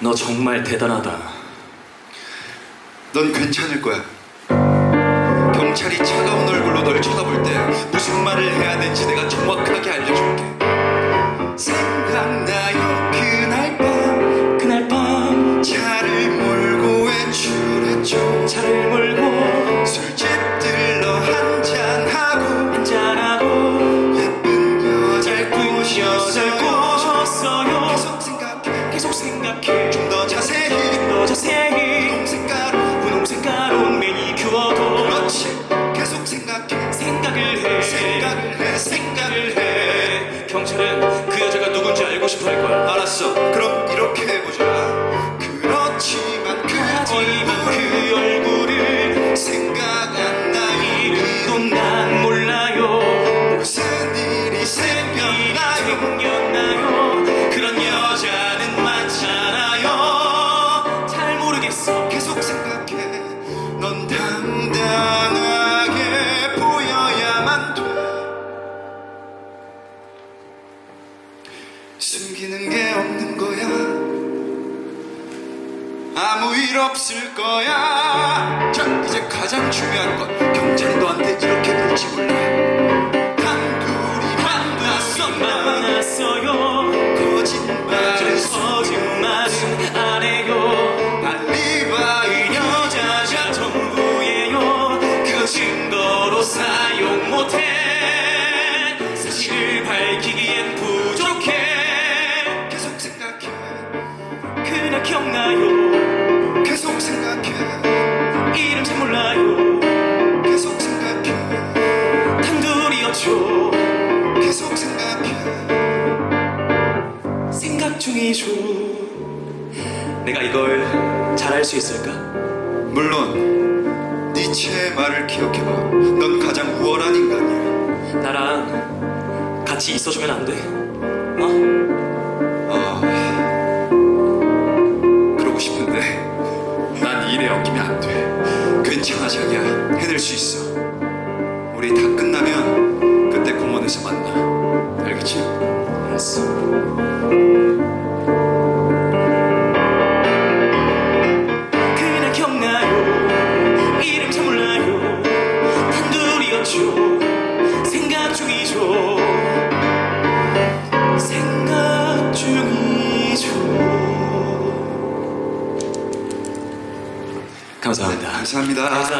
너 정말 대단하다. 넌 괜찮을 거야. 경찰이 차가운 얼굴로 널 쳐다볼 때 무슨 말을 해야 되는지 내가 그 여자가 누군지 알고 싶어 할 거야. 알았어. 그럼 이렇게 해보자. 그렇지만 그 하지 아무 일 없을 거야. 자 이제 가장 중요한 건 경찰이 너한테 이렇게 굴지 몰라. 단둘이 만났었나? 만났어요. 거짓말을 거짓말은 안 해요. 알리바이 여자가 전부예요. 그 증거로 사용 못해 중이죠. 내가 이걸 잘할 수 있을까? 물론 니체의 말을 기억해봐. 넌 가장 우월한 인간이야. 나랑 같이 있어주면 안 돼? 어? 아 그러고 싶은데 난 일에 엉키면 안돼. 괜찮아 자기야. 해낼 수 있어. 우리 다 끝 감사합니다 감사합니다. 감사-